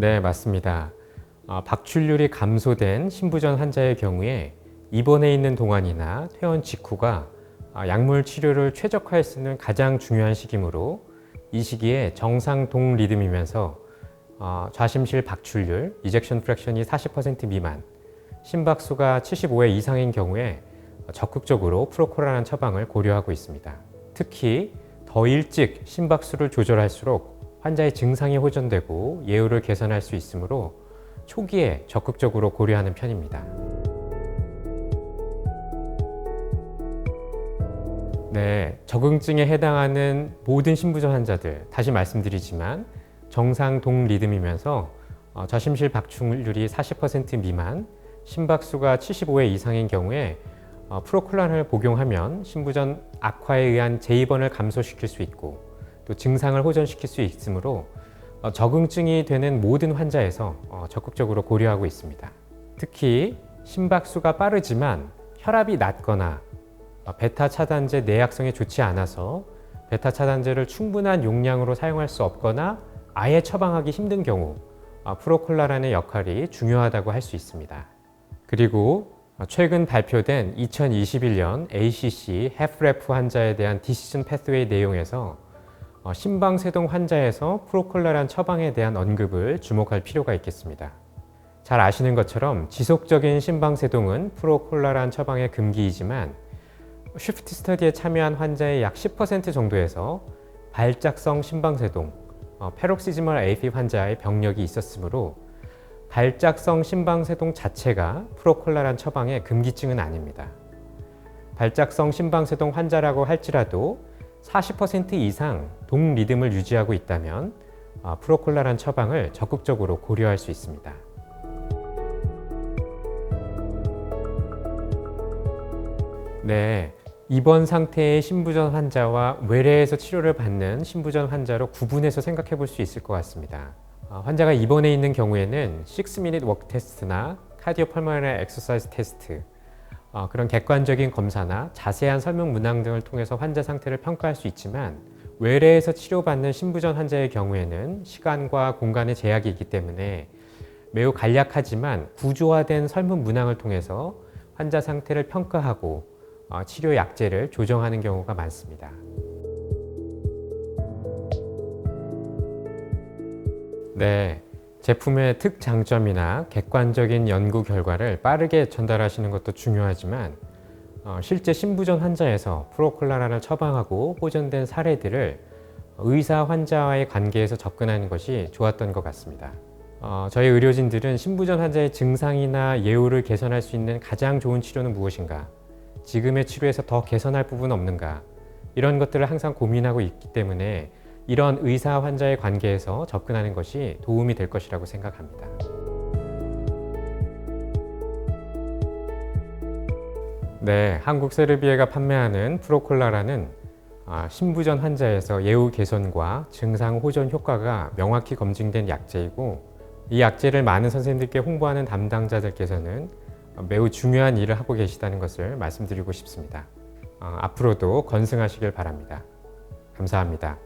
네, 맞습니다. 어, 박출률이 감소된 신부전 환자의 경우에 입원해 있는 동안이나 퇴원 직후가 어, 약물 치료를 최적화할 수 있는 가장 중요한 시기이므로 이 시기에 정상 동 리듬이면서 어, 좌심실 박출률, 이젝션 프랙션이 40% 미만, 심박수가 75회 이상인 경우에 적극적으로 프로콜라란 처방을 고려하고 있습니다. 특히 더 일찍 심박수를 조절할수록 환자의 증상이 호전되고 예후를 개선할 수 있으므로 초기에 적극적으로 고려하는 편입니다. 네, 적응증에 해당하는 모든 신부전 환자들 다시 말씀드리지만 정상 동 리듬이면서 어, 좌심실 박출률이 40% 미만, 심박수가 75회 이상인 경우에 어, 프로콜란을 복용하면 신부전 악화에 의한 재입원을 감소시킬 수 있고 또 증상을 호전시킬 수 있으므로 어, 적응증이 되는 모든 환자에서 어, 적극적으로 고려하고 있습니다. 특히 심박수가 빠르지만 혈압이 낮거나 어, 베타 차단제 내약성이 좋지 않아서 베타 차단제를 충분한 용량으로 사용할 수 없거나 아예 처방하기 힘든 경우 어, 프로콜라란의 역할이 중요하다고 할 수 있습니다. 그리고 어, 최근 발표된 2021년 ACC 헤프레프 환자에 대한 디시전 패스웨이 내용에서 어, 심방세동 환자에서 프로콜라란 처방에 대한 언급을 주목할 필요가 있겠습니다. 잘 아시는 것처럼 지속적인 심방세동은 프로콜라란 처방의 금기이지만 쉬프트 스터디에 참여한 환자의 약 10% 정도에서 발작성 심방세동, 어, 페록시즈멀 AFib 환자의 병력이 있었으므로 발작성 심방세동 자체가 프로콜라란 처방의 금기증은 아닙니다. 발작성 심방세동 환자라고 할지라도 40% 이상 동 리듬을 유지하고 있다면 어, 프로콜라란 처방을 적극적으로 고려할 수 있습니다. 네, 입원 상태의 신부전 환자와 외래에서 치료를 받는 신부전 환자로 구분해서 생각해 볼 수 있을 것 같습니다. 어, 환자가 입원해 있는 경우에는 6-minute walk 테스트나 카디오펄모널 엑서사이즈 테스트, 어, 그런 객관적인 검사나 자세한 설문 문항 등을 통해서 환자 상태를 평가할 수 있지만 외래에서 치료받는 신부전 환자의 경우에는 시간과 공간의 제약이 있기 때문에 매우 간략하지만 구조화된 설문 문항을 통해서 환자 상태를 평가하고 어, 치료 약제를 조정하는 경우가 많습니다. 네, 제품의 특장점이나 객관적인 연구 결과를 빠르게 전달하시는 것도 중요하지만 어, 실제 신부전 환자에서 프로콜라란을 처방하고 호전된 사례들을 의사 환자와의 관계에서 접근하는 것이 좋았던 것 같습니다. 어, 저희 의료진들은 신부전 환자의 증상이나 예후를 개선할 수 있는 가장 좋은 치료는 무엇인가? 지금의 치료에서 더 개선할 부분 없는가? 이런 것들을 항상 고민하고 있기 때문에 이런 의사 환자의 관계에서 접근하는 것이 도움이 될 것이라고 생각합니다. 네, 한국 세르비에가 판매하는 프로콜라라는 아, 신부전 환자에서 예후 개선과 증상 호전 효과가 명확히 검증된 약제이고 이 약제를 많은 선생님들께 홍보하는 담당자들께서는 매우 중요한 일을 하고 계시다는 것을 말씀드리고 싶습니다. 어, 앞으로도 건승하시길 바랍니다. 감사합니다.